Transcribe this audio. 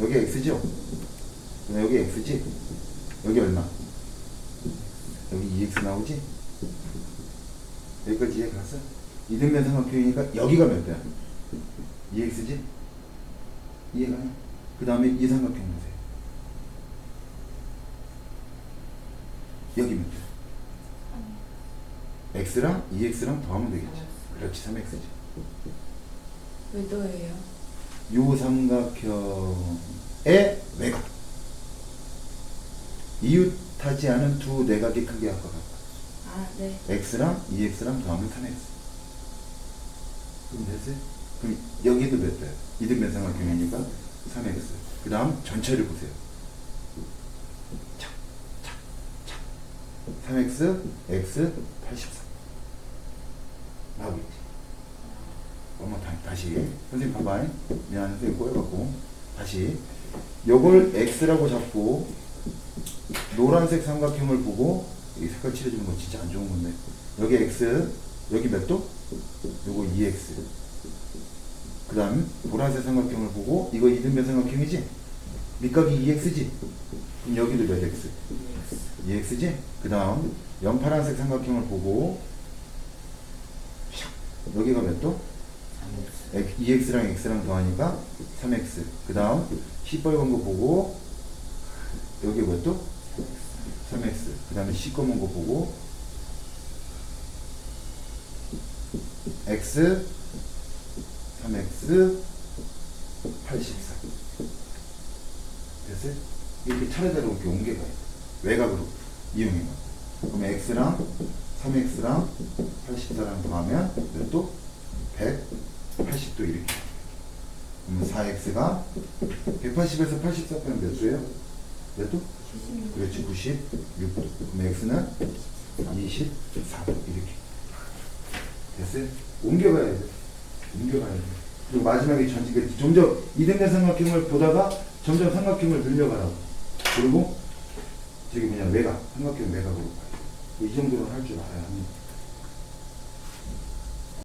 여기 x죠? 여기 x지? 여기 얼마? 여기 2x 나오지? 여기까지 이해 갔어? 이등변 삼각형이니까 여기가 몇 배야? 2x지? 이해가냐? 그 다음에 이 삼각형 보세요. 여기 몇 배야? x랑 2x랑 더하면 되겠지. 그렇지, 3x지. 왜 또예요? 요 삼각형의 외곽. 이웃하지 않은 두 내각의 크기와 같아. 아, 네. x랑 2x랑 더하면 3x. 그럼 됐어요? 그럼 여기도 몇 배야? 이등변 삼각형이니까 3x. 그 다음 전체를 보세요. 착, 착, 착. 3x, x, 84. 나오고 있지. 엄마 다, 다시. 선생님 봐봐. 미안해. 선생님 꼬여갖고. 다시. 요걸 x라고 잡고 노란색 삼각형을 보고 이 색깔 칠해주는 거 진짜 안 좋은 건데 여기 x 여기 몇 도? 요거 2x 그 다음 보라색 삼각형을 보고 이거 이등변 삼각형이지? 밑각이 2x지? 그럼 여기도 몇 x? 2x지? 그 다음 연파란색 삼각형을 보고 샥 여기가 몇 도? 2x랑 x랑 더하니까 3x 그 다음 시뻘건 거 보고 여기 몇 도? 3x 그 다음에 시꺼먼 거 보고 x 3x 84 됐어요? 이렇게 차례대로 이렇게 옮겨가야 돼 외곽으로 이용해가 그럼 x랑 3x랑 84랑 더하면 몇 도? 180도 이렇게. 그러면 4x가 180에서 84 빼면 몇 도예요? 몇 도? 그렇지 96도 그럼 x는 24도 이렇게. 됐어요? 옮겨가야 돼. 옮겨가야 돼. 그리고 마지막에 그 점점 이등변 삼각형을 보다가 점점 삼각형을 늘려가라고. 그리고 저기 뭐냐 외곽 삼각형 외곽으로 가요 이 정도는 할 줄 알아야 합니다